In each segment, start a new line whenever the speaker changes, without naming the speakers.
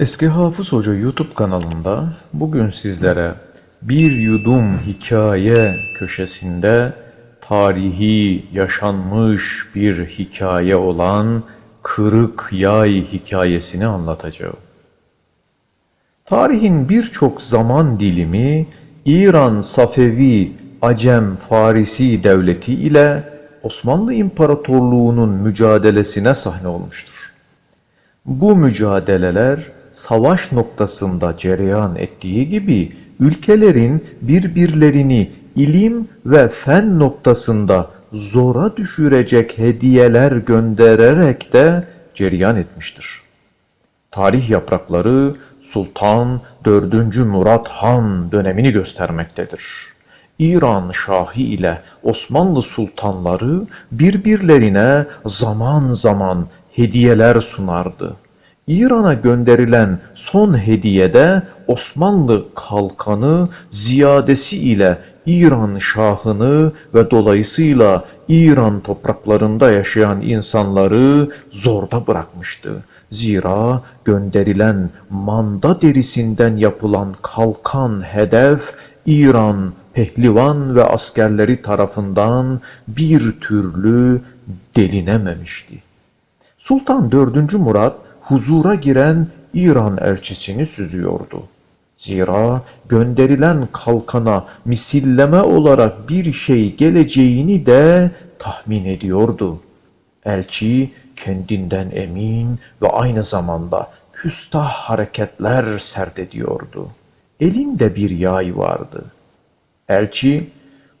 Eski Hafız Hoca YouTube kanalında bugün sizlere bir yudum hikaye köşesinde tarihi yaşanmış bir hikaye olan Kırık Yay hikayesini anlatacağım. Tarihin birçok zaman dilimi İran Safevi Acem Farisi devleti ile Osmanlı İmparatorluğu'nun mücadelesine sahne olmuştur. Bu mücadeleler savaş noktasında cereyan ettiği gibi ülkelerin birbirlerini ilim ve fen noktasında zora düşürecek hediyeler göndererek de cereyan etmiştir. Tarih yaprakları Sultan 4. Murat Han dönemini göstermektedir. İran Şahı ile Osmanlı sultanları birbirlerine zaman zaman hediyeler sunardı. İran'a gönderilen son hediyede Osmanlı kalkanı ziyadesi ile İran Şahını ve dolayısıyla İran topraklarında yaşayan insanları zorda bırakmıştı. Zira gönderilen manda derisinden yapılan kalkan hedef İran pehlivan ve askerleri tarafından bir türlü delinememişti. Sultan 4. Murat huzura giren İran elçisini süzüyordu. Zira gönderilen kalkana misilleme olarak bir şey geleceğini de tahmin ediyordu. Elçi kendinden emin ve aynı zamanda küstah hareketler serdediyordu. Elinde bir yay vardı. Elçi,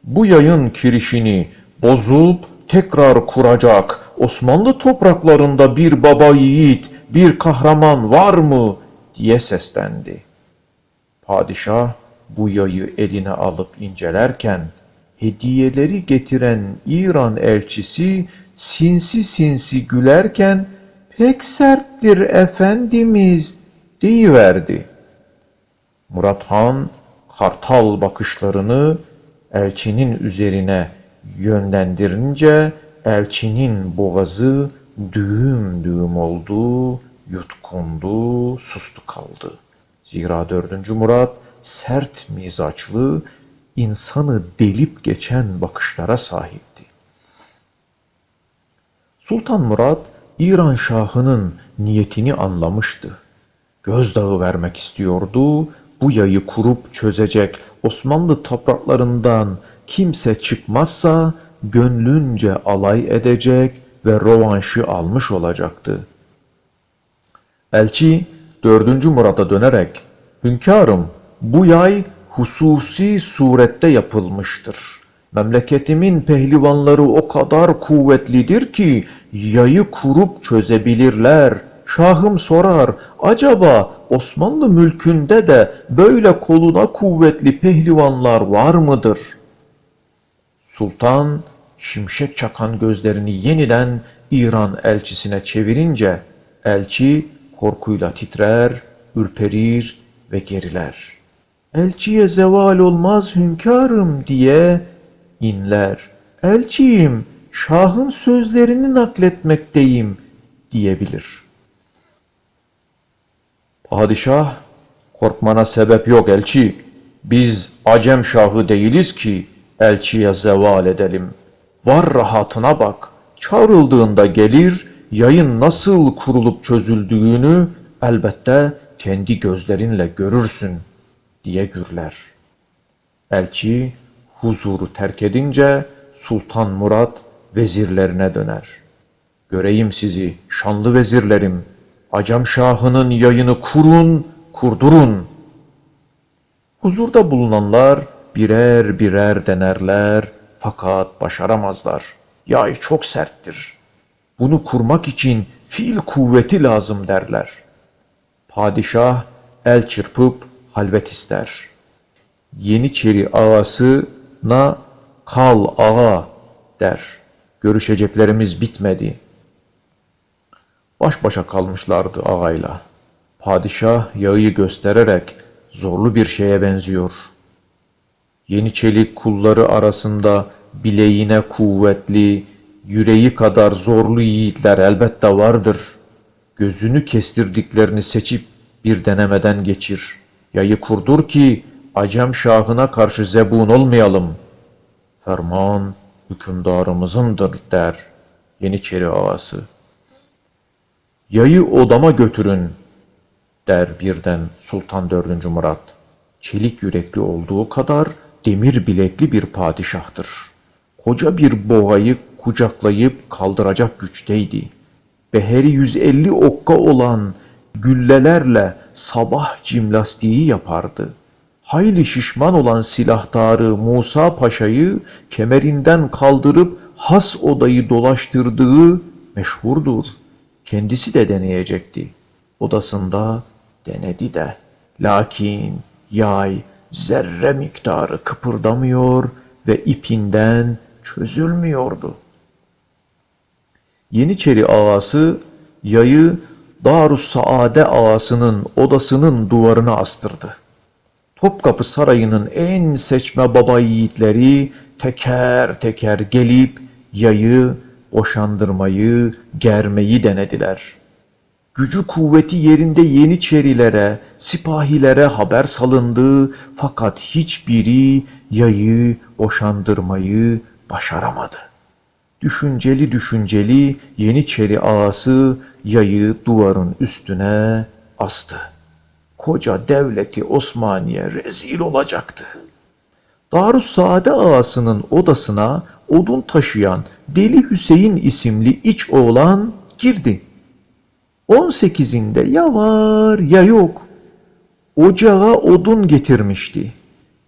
bu yayın kirişini bozup tekrar kuracak Osmanlı topraklarında bir baba yiğit, bir kahraman var mı diye seslendi. Padişah bu yayı eline alıp incelerken hediyeleri getiren İran elçisi sinsi sinsi gülerken pek serttir efendimiz deyiverdi. Murat Han kartal bakışlarını elçinin üzerine yönlendirince elçinin boğazı düğüm düğüm oldu, yutkundu, sustu kaldı. Zira 4. Murat sert mizaçlı, insanı delip geçen bakışlara sahipti. Sultan Murat İran Şahı'nın niyetini anlamıştı. Gözdağı vermek istiyordu, bu yayı kurup çözecek Osmanlı topraklarından kimse çıkmazsa gönlünce alay edecek ve rovanşı almış olacaktı. Elçi 4. Murat'a dönerek Hünkârım bu yay hususi surette yapılmıştır. Memleketimin pehlivanları o kadar kuvvetlidir ki yayı kurup çözebilirler. Şahım sorar, acaba Osmanlı mülkünde de böyle koluna kuvvetli pehlivanlar var mıdır? Sultan şimşek çakan gözlerini yeniden İran elçisine çevirince elçi korkuyla titrer, ürperir ve geriler. Elçiye zeval olmaz hünkârım diye inler. Elçiyim, şahın sözlerini nakletmekteyim diyebilir. Padişah, korkmana sebep yok elçi. Biz Acem şahı değiliz ki elçiye zeval edelim. Var rahatına bak. Çağrıldığında gelir, yayın nasıl kurulup çözüldüğünü elbette kendi gözlerinle görürsün diye gürler. Elçi huzuru terk edince Sultan Murat vezirlerine döner. Göreyim sizi şanlı vezirlerim, Acam Şahı'nın yayını kurun, kurdurun. Huzurda bulunanlar birer birer denerler fakat başaramazlar. Yay çok serttir. Bunu kurmak için fiil kuvveti lazım derler. Padişah el çırpıp halvet ister. Yeniçeri ağasına kal ağa der. Görüşeceklerimiz bitmedi. Baş başa kalmışlardı ağayla. Padişah yağı göstererek zorlu bir şeye benziyor. Yeniçelik kulları arasında bileğine kuvvetli, yüreği kadar zorlu yiğitler elbette vardır. Gözünü kestirdiklerini seçip Bir denemeden geçir. Yayı kurdur ki Acem Şahına karşı zebun olmayalım. Ferman hükümdarımızındır der Yeniçeri ağası. Yayı odama götürün der birden Sultan 4. Murat. Çelik yürekli olduğu kadar demir bilekli bir padişahtır. Koca bir boğayı kucaklayıp kaldıracak güçteydi. Beheri 150 okka olan güllelerle sabah cimnastiği yapardı. Hayli şişman olan silahtarı Musa Paşa'yı kemerinden kaldırıp has odayı dolaştırdığı meşhurdur. Kendisi de deneyecekti. Odasında denedi de. Lakin yay zerre miktarı kıpırdamıyor ve ipinden çözülmüyordu. Yeniçeri ağası yayı Darus Saade ağasının odasının duvarına astırdı. Topkapı Sarayı'nın en seçme baba yiğitleri teker teker gelip yayı boşandırmayı, germeyi denediler. Gücü kuvveti yerinde Yeniçerilere, sipahilere haber salındı fakat hiçbiri yayı boşandırmayı başaramadı. Düşünceli düşünceli Yeniçeri ağası yayı duvarın üstüne astı. Koca devleti Osmaniye rezil olacaktı. Darüssaade ağasının odasına odun taşıyan Deli Hüseyin isimli iç oğlan girdi. 18'inde ya var ya yok. Ocağa odun getirmişti.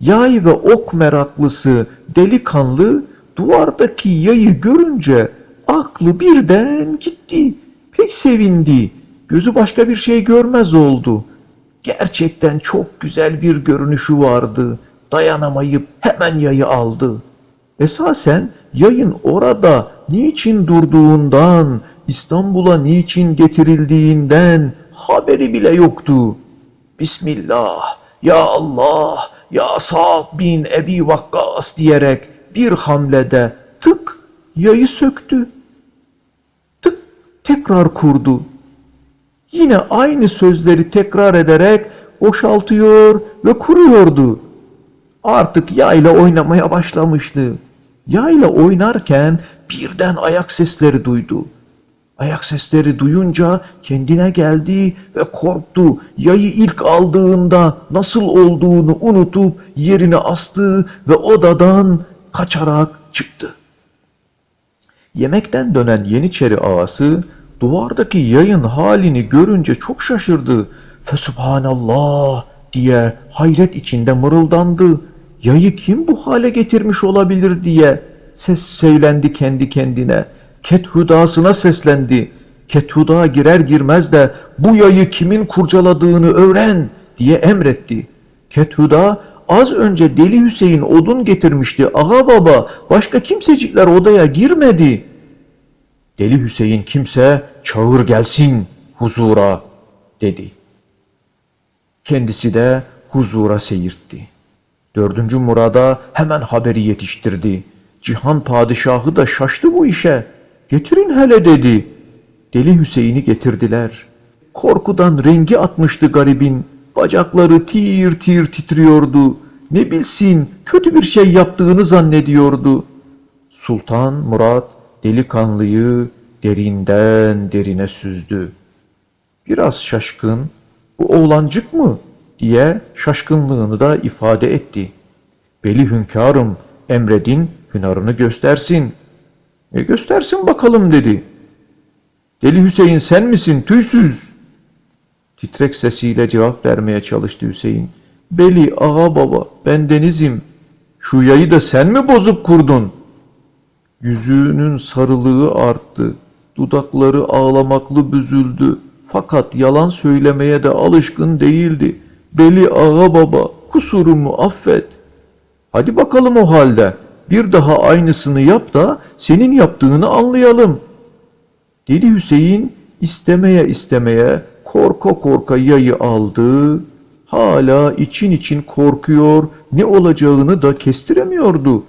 Yay ve ok meraklısı delikanlı duvardaki yayı görünce aklı birden gitti. Pek sevindi. Gözü başka bir şey görmez oldu. Gerçekten çok güzel bir görünüşü vardı. Dayanamayıp hemen yayı aldı. Esasen yayın orada niçin durduğundan, İstanbul'a niçin getirildiğinden haberi bile yoktu. Bismillah, ya Allah, ya Sa'd bin Ebi Vakkas diyerek bir hamlede tık yayı söktü. Tık tekrar kurdu. Yine aynı sözleri tekrar ederek boşaltıyor ve kuruyordu. Artık yayla oynamaya başlamıştı. Yayla oynarken birden ayak sesleri duydu. Ayak sesleri duyunca kendine geldi ve korktu. Yayı ilk aldığında nasıl olduğunu unutup yerine astı ve odadan kaçarak çıktı. Yemekten dönen Yeniçeri ağası duvardaki yayın halini görünce çok şaşırdı. Fesubhanallah diye hayret içinde mırıldandı. Yayı kim bu hale getirmiş olabilir diye ses söylendi kendi kendine. Kethudasına seslendi. Kethuda girer girmez de bu yayı kimin kurcaladığını öğren diye emretti. Kethuda az önce Deli Hüseyin odun getirmişti. Aha baba başka kimsecikler odaya girmedi. Deli Hüseyin kimse çağır gelsin huzura dedi. Kendisi de huzura seyirtti. Dördüncü Murad'a hemen haberi yetiştirdi. Cihan padişahı da şaştı bu işe. Getirin hele dedi. Deli Hüseyin'i getirdiler. Korkudan rengi atmıştı garibin. Bacakları tir tir titriyordu. Ne bilsin kötü bir şey yaptığını zannediyordu. Sultan Murat delikanlıyı derinden derine süzdü. Biraz şaşkın, bu oğlancık mı diye şaşkınlığını da ifade etti. Beli hünkârım, emredin hünarını göstersin. E göstersin bakalım dedi. Deli Hüseyin sen misin tüysüz? Titrek sesiyle cevap vermeye çalıştı Hüseyin. Beli ağa baba ben denizim. Şu yayı da sen mi bozup kurdun? Yüzünün sarılığı arttı. Dudakları ağlamaklı büzüldü. Fakat yalan söylemeye de alışkın değildi. Beli ağa baba kusurumu affet. Hadi bakalım o halde. Bir daha aynısını yap da senin yaptığını anlayalım. Deli Hüseyin istemeye istemeye korka korka yayı aldı. Hala için için korkuyor, ne olacağını da kestiremiyordu.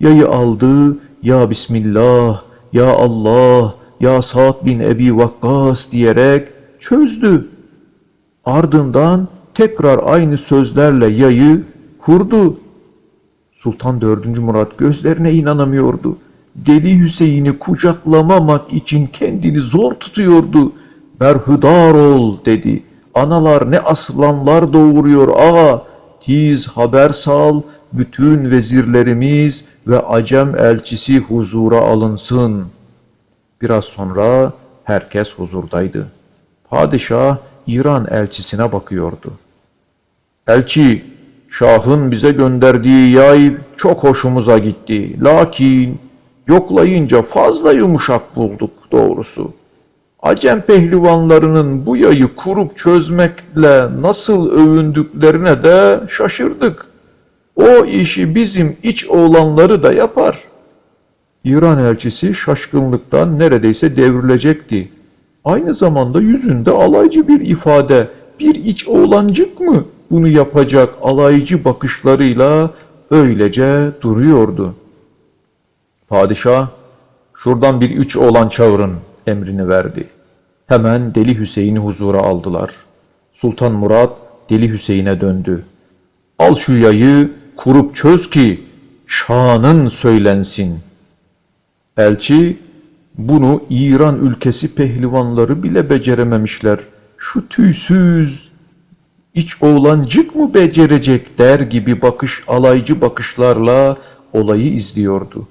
Yayı aldı, ya Bismillah, ya Allah, ya Sa'd bin Ebi Vakkas diyerek çözdü. Ardından tekrar aynı sözlerle yayı kurdu. Sultan 4. Murat gözlerine inanamıyordu. Deli Hüseyin'i kucaklamamak için kendini zor tutuyordu. Berhudar ol dedi. Analar ne aslanlar doğuruyor ağa. Tiz haber sal, bütün vezirlerimiz ve Acem elçisi huzura alınsın. Biraz sonra herkes huzurdaydı. Padişah İran elçisine bakıyordu. Elçi, Şah'ın bize gönderdiği yay çok hoşumuza gitti. Lakin yoklayınca fazla yumuşak bulduk doğrusu. Acem pehlivanlarının bu yayı kurup çözmekle nasıl övündüklerine de şaşırdık. O işi bizim iç oğlanları da yapar. İran elçisi şaşkınlıktan neredeyse devrilecekti. Aynı zamanda yüzünde alaycı bir ifade, bir iç oğlancık mı bunu yapacak alaycı bakışlarıyla öylece duruyordu. Padişah, şuradan bir üç oğlan çağırın emrini verdi. Hemen Deli Hüseyin'i huzura aldılar. Sultan Murat Deli Hüseyin'e döndü. Al şu yayı kurup çöz ki şanın söylensin. Elçi bunu İran ülkesi pehlivanları bile becerememişler. Şu tüysüz iç oğlancık mı becerecek der gibi bakış alaycı bakışlarla olayı izliyordu.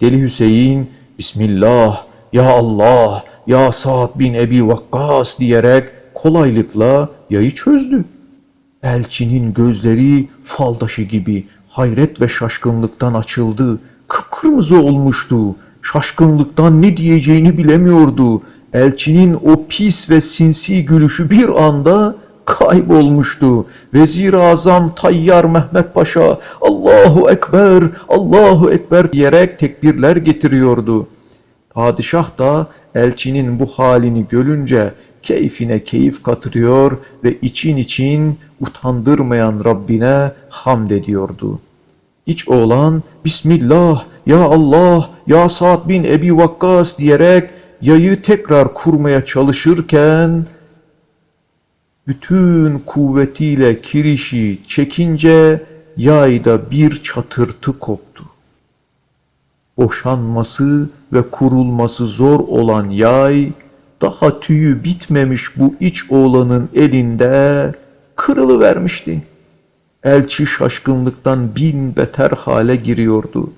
Deli Hüseyin Bismillah ya Allah ya Sa'd bin Ebi Vakkas diyerek kolaylıkla yayı çözdü. Elçinin gözleri faldaşı gibi hayret ve şaşkınlıktan açıldı. Kıpkırmızı olmuştu. Şaşkınlıktan ne diyeceğini bilemiyordu. Elçinin o pis ve sinsi gülüşü bir anda kaybolmuştu. Vezir-i Azam Tayyar Mehmet Paşa Allahu Ekber, Allahu Ekber diyerek tekbirler getiriyordu. Padişah da elçinin bu halini görünce keyfine keyif katırıyor ve için için utandırmayan Rabbine hamd ediyordu. İç oğlan Bismillah, Ya Allah, Ya Sa'd bin Ebi Vakkas diyerek yayı tekrar kurmaya çalışırken bütün kuvvetiyle kirişi çekince yayda bir çatırtı koptu. Boşanması ve kurulması zor olan yay, daha tüyü bitmemiş bu iç oğlanın elinde kırılıvermişti. Elçi şaşkınlıktan bin beter hale giriyordu.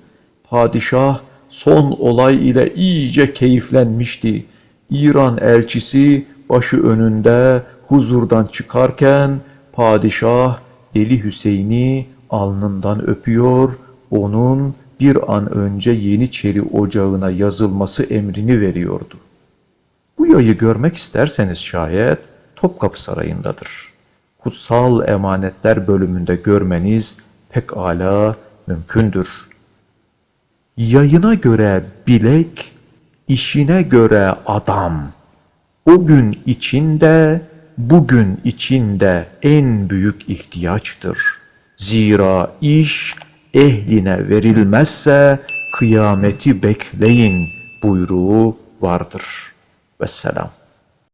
Padişah son olay ile iyice keyiflenmişti. İran elçisi başı önünde huzurdan çıkarken padişah Deli Hüseyin'i alnından öpüyor, onun bir an önce Yeniçeri Ocağı'na yazılması emrini veriyordu. Bu yayı görmek isterseniz şayet Topkapı Sarayı'ndadır. Kutsal Emanetler bölümünde görmeniz pek ala mümkündür. Yayına göre bilek, işine göre adam. O gün içinde, bugün içinde en büyük ihtiyaçtır. Zira iş ehline verilmezse kıyameti bekleyin buyruğu vardır. Vesselam.